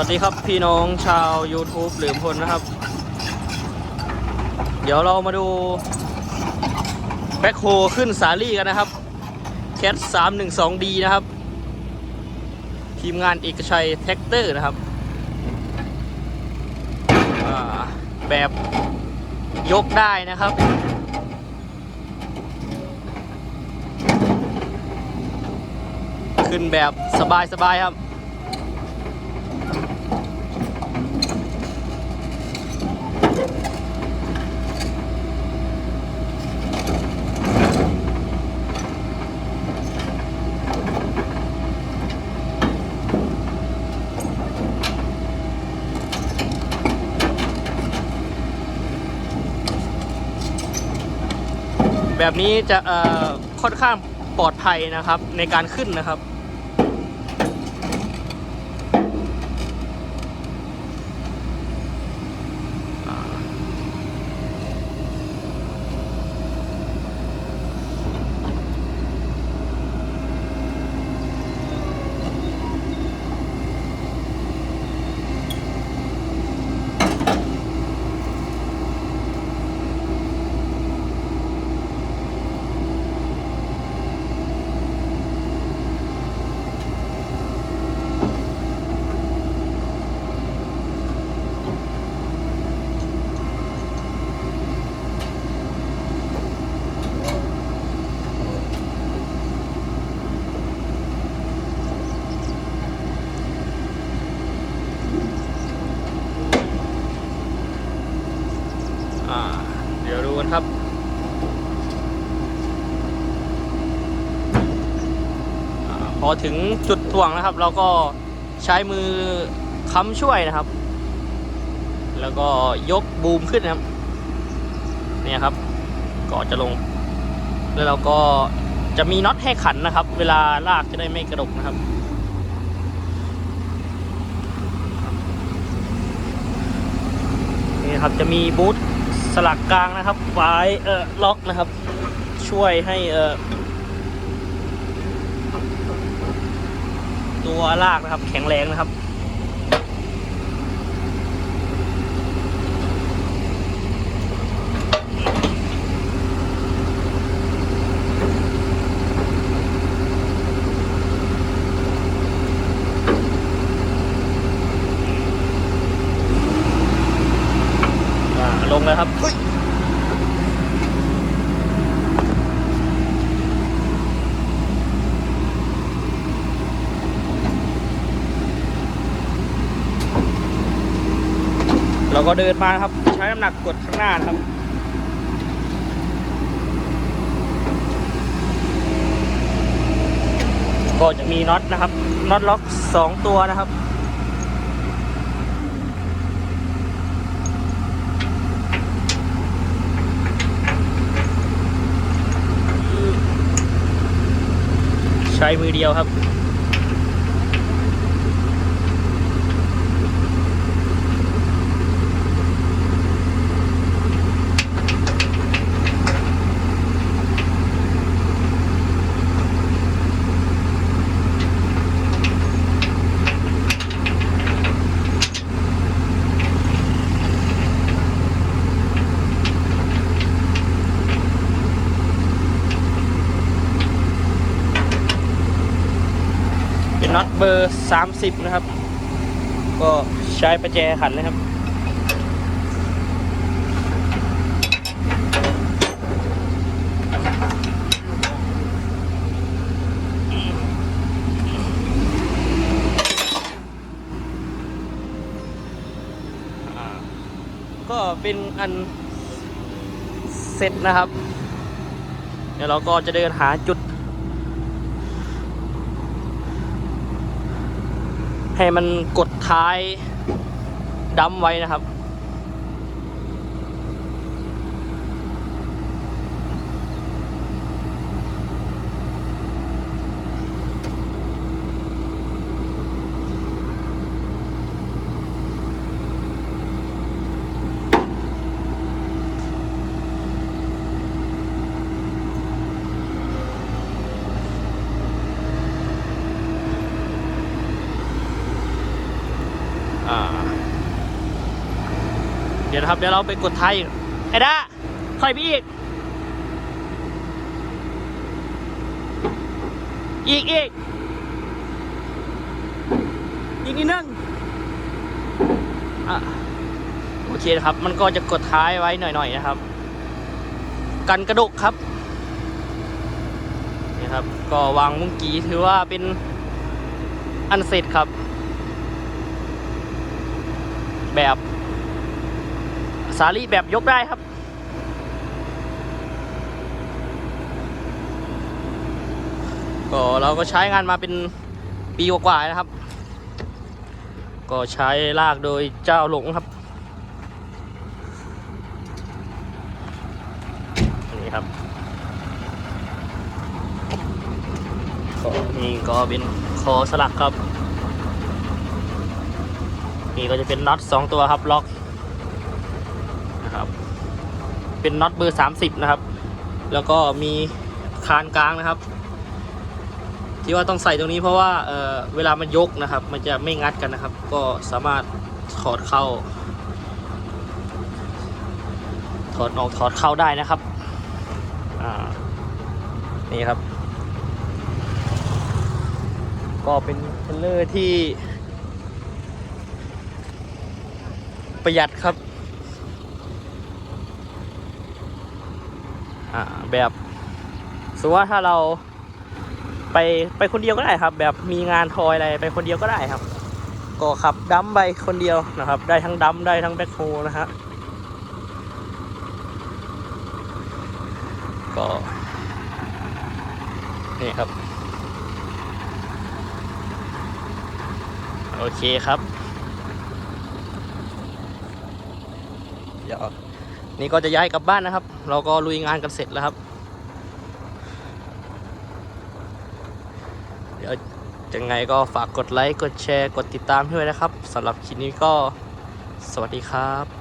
วัสดีครับพี่น้องชาว YouTube หรือพลนะครับ เดี๋ยวเรามาดูแบ็คโฮขึ้นสาลี่กันนะครับแคท 312D นะครับ ทีมงานเอกชัยแท็กเตอร์นะครับ แบบยกได้นะครับขึ้นแบบสบายๆครับ แบบนี้จะค่อนข้างปลอดภัยนะครับในการขึ้นนะครับ อ่าเดี๋ยวดู กันครับพอถึงจุดถ่วงนะครับ เราก็ใช้มือค้ำช่วยนะครับ แล้วก็ยกบูมขึ้นนะครับ เนี่ยครับก็จะลง แล้วเราก็จะมีน็อตให้ขันนะครับ เวลาลากจะได้ไม่กระดกนะครับนี่ครับจะมีบูท สลักกลางนะครับไว้เออล็อกนะครับ ช่วยให้เออตัวลากนะครับ แข็งแรงนะครับ งเลยครับเฮ้ยเราก็เดินมานะครับ ใช้น้ำหนักกดข้างหน้านะครับ ก็จะมีน็อตนะครับน็อตล็อกสองตัวนะครับ ใช้มือเดียวครับ เป็นน็อตเบอร์ 30 นะครับ ก็ใช้ประแจขันเลยครับ ก็เป็นอันเสร็จนะครับ เดี๋ยวเราก็จะเดินหาจุด ให้มันกดท้ายดัมไว้นะครับ อ อ่า เดี๋ยวนะครับ เดี๋ยวเราไปกดท้ายอีกไอ้ด้าถอยไปอีก อีกอีกอีกนิดนึงอะโอเคนะครับ มันก็จะกดท้ายไว้หน่อยๆนะครับ กันกระดกครับนี่ครับ ก็วางมุ้งกีถือว่าเป็นอันเสร็จครับ แบบ สาลีแบบยกได้ครับ ก็เราก็ใช้งานมาเป็นปีกว่าๆนะครับ ก็ใช้ลากโดยเจ้าหลงครับนี่ครับก็นี่ก็เป็นคอสลักครับ นี่ก็จะเป็นน็อตสองตัวครับล็อกนะครับ เป็นน็อตเบอร์สามสิบนะครับ แล้วก็มีคานกลางนะครับ ที่ว่าต้องใส่ตรงนี้เพราะว่าเอ่อเวลามันยกนะครับ มันจะไม่งัดกันนะครับ ก็สามารถถอดเข้า ถอดออกถอดเข้าได้นะครับนี่ครับ ก็เป็นเทเลอร์ที่ประหยัดครับ อ่า แบบสมมติว่าถ้าเราไปไปคนเดียวก็ได้ครับ แบบมีงานทอยอะไรไปคนเดียวก็ได้ครับ ก็ขับดัมไปคนเดียวนะครับ ได้ทั้งดัมได้ทั้งแบ็คโฮนะฮะก็นี่ครับ โอเคครับ เดี๋ยว นี่ก็จะย้ายกลับบ้านนะครับ เราก็ลุยงานกันเสร็จแล้วครับ เดี๋ยวยังไงก็ฝากกดไลค์ กดแชร์ กดติดตามให้ด้วยนะครับสำหรับคลิปนี้ก็สวัสดีครับ